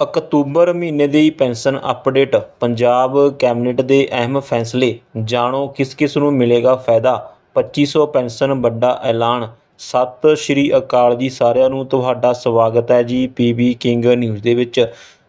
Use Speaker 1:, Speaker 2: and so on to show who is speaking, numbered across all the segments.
Speaker 1: October ਮਹੀਨੇ ਦੀ pension update. Punjab cabinet ਦੇ ਅਹਿਮ ਫੈਸਲੇ, ਜਾਣੋ ਕਿਸ ਕਿਸ ਨੂੰ ਮਿਲੇਗਾ ਫਾਇਦਾ? 2500 ਪੈਨਸ਼ਨ ਵੱਡਾ ਐਲਾਨ। ਸਤਿ ਸ਼੍ਰੀ ਅਕਾਲ ਜੀ ਸਾਰਿਆਂ ਨੂੰ, ਤੁਹਾਡਾ ਸਵਾਗਤ ਹੈ ਜੀ ਪੀਬੀ ਕਿੰਗ ਨਿਊਜ਼ ਦੇ ਵਿੱਚ।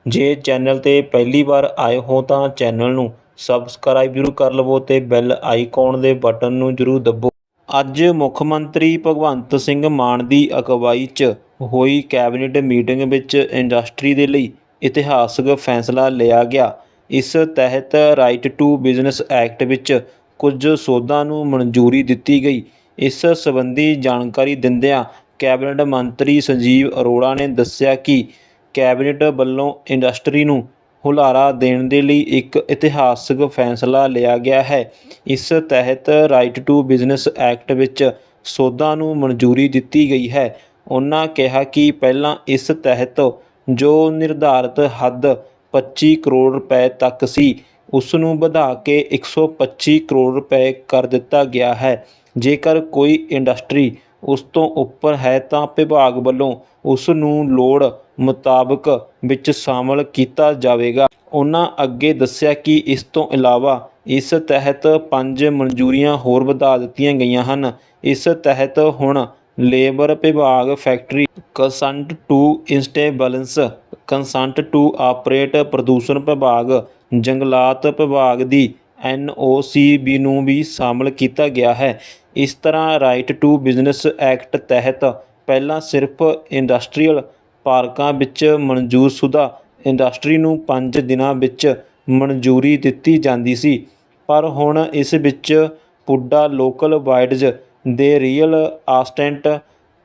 Speaker 1: ਜੇ ਚੈਨਲ ਤੇ ਪਹਿਲੀ ਵਾਰ ਆਏ ਹੋ ਤਾਂ ਚੈਨਲ ਨੂੰ ਸਬਸਕ੍ਰਾਈਬ ਜ਼ਰੂਰ ਕਰ ਲਵੋ ਤੇ ਬੈਲ ਆਈਕਨ ਦੇ ਬਟਨ ਨੂੰ ਜ਼ਰੂਰ ਦੱਬੋ। ਅੱਜ ਮੁੱਖ ਮੰਤਰੀ ਭਗਵੰਤ ਸਿੰਘ ਮਾਨ ਦੀ ਅਗਵਾਈ 'ਚ ਹੋਈ ਕੈਬਨਿਟ ਮੀਟਿੰਗ ਵਿੱਚ ਇੰਡਸਟਰੀ ਦੇ ਲਈ ਇਤਿਹਾਸਕ ਫੈਸਲਾ ਲਿਆ ਗਿਆ। ਇਸ ਤਹਿਤ ਰਾਈਟ ਟੂ ਬਿਜ਼ਨਸ ਐਕਟ ਵਿੱਚ ਕੁਝ ਸੋਧਾਂ ਨੂੰ ਮਨਜ਼ੂਰੀ ਦਿੱਤੀ ਗਈ। ਇਸ ਸੰਬੰਧੀ ਜਾਣਕਾਰੀ ਦਿੰਦਿਆਂ ਕੈਬਨਿਟ ਮੰਤਰੀ ਸੰਜੀਵ ਅਰੋੜਾ ਨੇ ਦੱਸਿਆ ਕਿ ਕੈਬਨਿਟ ਵੱਲੋਂ ਇੰਡਸਟਰੀ ਨੂੰ ਹੁਲਾਰਾ ਦੇਣ ਦੇ ਲਈ ਇੱਕ ਇਤਿਹਾਸਕ ਫੈਸਲਾ ਲਿਆ ਗਿਆ ਹੈ। ਇਸ ਤਹਿਤ ਰਾਈਟ ਟੂ ਬਿਜ਼ਨਸ ਐਕਟ ਵਿੱਚ ਸੋਧਾਂ ਨੂੰ ਮਨਜ਼ੂਰੀ ਦਿੱਤੀ ਗਈ ਹੈ। ਉਹਨਾਂ ਕਿਹਾ ਕਿ ਪਹਿਲਾਂ ਇਸ ਤਹਿਤ ਜੋ ਨਿਰਧਾਰਤ ਹੱਦ 25 ਕਰੋੜ ਰੁਪਏ ਤੱਕ ਸੀ ਉਸ ਨੂੰ ਵਧਾ ਕੇ 125 ਕਰੋੜ ਰੁਪਏ ਕਰ ਦਿੱਤਾ ਗਿਆ ਹੈ। ਜੇਕਰ ਕੋਈ ਇੰਡਸਟਰੀ ਉਸ ਤੋਂ ਉੱਪਰ ਹੈ ਤਾਂ ਵਿਭਾਗ ਵੱਲੋਂ ਉਸ ਨੂੰ ਲੋੜ ਮੁਤਾਬਕ ਵਿੱਚ ਸ਼ਾਮਲ ਕੀਤਾ ਜਾਵੇਗਾ। ਉਹਨਾਂ ਅੱਗੇ ਦੱਸਿਆ ਕਿ ਇਸ ਤੋਂ ਇਲਾਵਾ ਇਸ ਤਹਿਤ ਪੰਜ ਮਨਜ਼ੂਰੀਆਂ ਹੋਰ ਵਧਾ ਦਿੱਤੀਆਂ ਗਈਆਂ ਹਨ। ਇਸ ਤਹਿਤ ਹੁਣ ਲੇਬਰ ਵਿਭਾਗ, factory consent to establish consent to operate ਪ੍ਰਦੂਸ਼ਣ ਵਿਭਾਗ, ਜੰਗਲਾਤ ਵਿਭਾਗ ਦੀ ਐੱਨ ਓ ਸੀ ਬੀ ਨੂੰ ਵੀ ਸ਼ਾਮਲ ਕੀਤਾ ਗਿਆ ਹੈ। ਇਸ ਤਰ੍ਹਾਂ ਰਾਈਟ ਟੂ ਬਿਜ਼ਨਸ ਐਕਟ ਤਹਿਤ ਪਹਿਲਾਂ ਸਿਰਫ ਇੰਡਸਟਰੀਅਲ ਪਾਰਕਾਂ ਵਿੱਚ ਮਨਜ਼ੂਰਸ਼ੁਦਾ ਇੰਡਸਟਰੀ ਨੂੰ 5 ਦਿਨਾਂ ਵਿੱਚ ਮਨਜ਼ੂਰੀ ਦਿੱਤੀ ਜਾਂਦੀ ਸੀ, ਪਰ ਹੁਣ ਇਸ ਵਿੱਚ ਪੁੱਡਾ ਲੋਕਲ ਵਾਈਡਜ਼ ਦੇ ਰੀਅਲ ਆਸਟੈਂਟ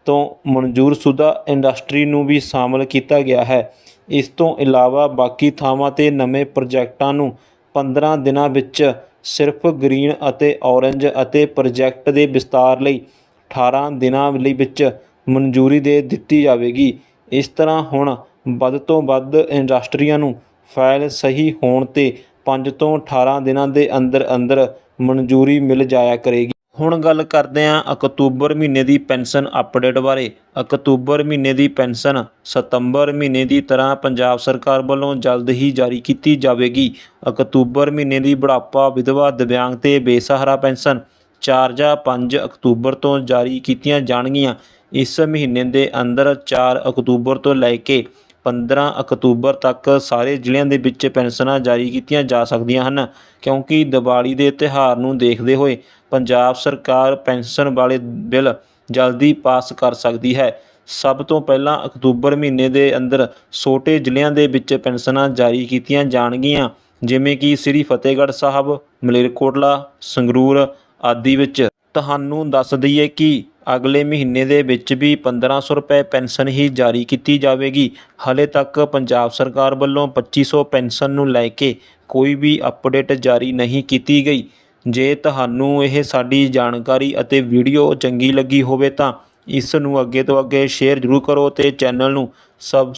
Speaker 1: ਤੋਂ ਮਨਜ਼ੂਰਸ਼ੁਦਾ ਇੰਡਸਟਰੀ ਨੂੰ ਵੀ ਸ਼ਾਮਲ ਕੀਤਾ ਗਿਆ ਹੈ। ਇਸ ਤੋਂ ਇਲਾਵਾ ਬਾਕੀ ਥਾਵਾਂ ਤੇ ਨਵੇਂ ਪ੍ਰੋਜੈਕਟਾਂ ਨੂੰ 15 ਦਿਨਾਂ ਵਿੱਚ ਸਿਰਫ ਗ੍ਰੀਨ ਅਤੇ ਔਰੰਜ ਅਤੇ ਪ੍ਰੋਜੈਕਟ ਦੇ ਵਿਸਤਾਰ ਲਈ 18 ਦਿਨਾਂ ਲਈ ਵਿੱਚ ਮਨਜ਼ੂਰੀ ਦੇ ਦਿੱਤੀ ਜਾਵੇਗੀ। ਇਸ ਤਰ੍ਹਾਂ ਹੁਣ ਵੱਧ ਤੋਂ ਵੱਧ ਇੰਡਸਟਰੀਆਂ ਨੂੰ ਫਾਈਲ ਸਹੀ ਹੋਣ ਤੇ 5 ਤੋਂ 18 ਦਿਨਾਂ ਦੇ ਅੰਦਰ ਅੰਦਰ ਮਨਜ਼ੂਰੀ ਮਿਲ ਜਾਇਆ ਕਰੇਗੀ। ਹੁਣ ਗੱਲ ਕਰਦੇ ਹਾਂ ਅਕਤੂਬਰ ਮਹੀਨੇ ਦੀ ਪੈਨਸ਼ਨ ਅਪਡੇਟ ਬਾਰੇ। ਅਕਤੂਬਰ ਮਹੀਨੇ ਦੀ ਪੈਨਸ਼ਨ ਸਤੰਬਰ ਮਹੀਨੇ ਦੀ ਤਰ੍ਹਾਂ ਪੰਜਾਬ ਸਰਕਾਰ ਵੱਲੋਂ ਜਲਦ ਹੀ ਜਾਰੀ ਕੀਤੀ ਜਾਵੇਗੀ। ਅਕਤੂਬਰ ਮਹੀਨੇ ਦੀ ਬੁਢਾਪਾ ਵਿਧਵਾ ਦਿਵਿਆਂਗ ਤੇ ਬੇਸਹਾਰਾ ਪੈਨਸ਼ਨ 4 ਜਾਂ 5 ਅਕਤੂਬਰ ਤੋਂ ਜਾਰੀ ਕੀਤੀਆਂ ਜਾਣਗੀਆਂ। ਇਸ ਮਹੀਨੇ ਦੇ ਅੰਦਰ 4 ਅਕਤੂਬਰ ਤੋਂ ਲੈ ਕੇ 15 ਅਕਤੂਬਰ ਤੱਕ ਸਾਰੇ ਜ਼ਿਲ੍ਹਿਆਂ ਦੇ ਵਿੱਚ ਪੈਨਸ਼ਨਾਂ ਜਾਰੀ ਕੀਤੀਆਂ ਜਾ ਸਕਦੀਆਂ ਹਨ, ਕਿਉਂਕਿ ਦੀਵਾਲੀ ਦੇ ਤਿਉਹਾਰ ਨੂੰ ਦੇਖਦੇ ਹੋਏ ਪੰਜਾਬ ਸਰਕਾਰ ਪੈਨਸ਼ਨ ਵਾਲੇ ਬਿੱਲ ਜਲਦੀ ਪਾਸ ਕਰ ਸਕਦੀ ਹੈ। ਸਭ ਤੋਂ ਪਹਿਲਾਂ ਅਕਤੂਬਰ ਮਹੀਨੇ ਦੇ ਅੰਦਰ ਛੋਟੇ ਜ਼ਿਲ੍ਹਿਆਂ ਦੇ ਵਿੱਚ ਪੈਨਸ਼ਨਾਂ ਜਾਰੀ ਕੀਤੀਆਂ ਜਾਣਗੀਆਂ, ਜਿਵੇਂ ਕਿ ਸ੍ਰੀ ਫਤਿਹਗੜ੍ਹ ਸਾਹਿਬ, ਮਲੇਰਕੋਟਲਾ, ਸੰਗਰੂਰ ਆਦਿ ਵਿੱਚ। ਤੁਹਾਨੂੰ ਦੱਸ ਦਈਏ ਕਿ ਅਗਲੇ ਮਹੀਨੇ ਦੇ ਵਿੱਚ ਵੀ 1500 ਰੁਪਏ ਪੈਨਸ਼ਨ ਹੀ ਜਾਰੀ ਕੀਤੀ ਜਾਵੇਗੀ। ਹਾਲੇ ਤੱਕ ਪੰਜਾਬ ਸਰਕਾਰ ਵੱਲੋਂ ਪੱਚੀ ਸੌ ਪੈਨਸ਼ਨ ਨੂੰ ਲੈ ਕੇ ਕੋਈ ਵੀ ਅਪਡੇਟ ਜਾਰੀ ਨਹੀਂ ਕੀਤੀ ਗਈ। ਜੇ ਤੁਹਾਨੂੰ ਇਹ ਸਾਡੀ ਜਾਣਕਾਰੀ ਅਤੇ ਵੀਡੀਓ ਚੰਗੀ ਲੱਗੀ ਹੋਵੇ ਤਾਂ ਇਸ ਨੂੰ ਅੱਗੇ ਤੋਂ ਅੱਗੇ ਸ਼ੇਅਰ ਜ਼ਰੂਰ ਕਰੋ ਅਤੇ ਚੈਨਲ ਨੂੰ ਸਬ